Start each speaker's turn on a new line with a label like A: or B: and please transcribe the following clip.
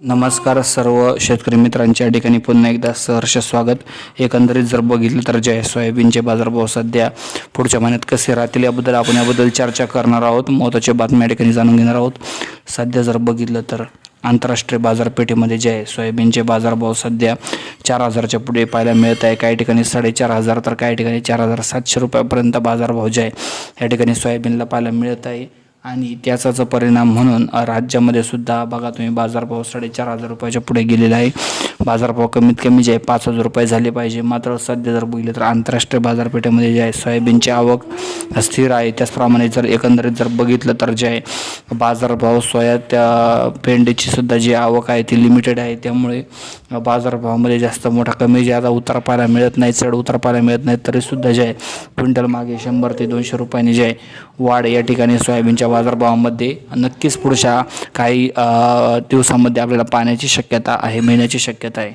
A: नमस्कार सर्व शेतकरी मित्रांच्या या ठिकाणी पुन्हा एकदा सहर्ष स्वागत. एकंदरीत जर बघितलं तर जय सोयाबीनचे बाजारभाव सध्या पुढच्या महिन्यात कसे राहतील याबद्दल आपण याबद्दल चर्चा करणार आहोत. महत्त्वाच्या बातम्या ठिकाणी जाणून घेणार आहोत. सध्या जर बघितलं तर आंतरराष्ट्रीय बाजारपेठेमध्ये जे आहे सोयाबीनचे बाजारभाव सध्या चार हजारच्या पुढे पाहायला मिळत आहे. काही ठिकाणी साडेचार हजार तर काही ठिकाणी चार हजार सातशे रुपयापर्यंत बाजारभाव जे आहे या ठिकाणी सोयाबीनला पाहायला मिळत आहे. आणि त्याचाच परिणाम म्हणून राज्यामध्ये सुद्धा बघा तुम्ही बाजारभाव साडेचार हजार रुपयाच्या पुढे गेलेला आहे. बाजारभाव कमीत कमी जे आहे पाच हजार रुपये झाले पाहिजे. मात्र सध्या जर बघितलं तर आंतरराष्ट्रीय बाजारपेठेमध्ये जे आहे सोयाबीनची आवक स्थिर आहे. त्याचप्रमाणे जर एकंदरीत जर बघितलं तर जे आहे बाजारभाव सोया त्या पेंडेची सुद्धा जी आवक आहे ती लिमिटेड आहे. त्यामुळे बाजारभावामध्ये जास्त मोठा कमी जे आता उतार पाहायला मिळत नाही चढ उतार पाहायला मिळत नाही तरीसुद्धा जे आहे क्विंटल मागे शंभर ते दोनशे रुपयांनी जे आहे वाढ या ठिकाणी सोयाबीनच्या बाजारभावामध्ये नक्कीच पुढच्या काही दिवसामध्ये आपल्याला पाण्याची शक्यता आहे मिळण्याची शक्यता आहे.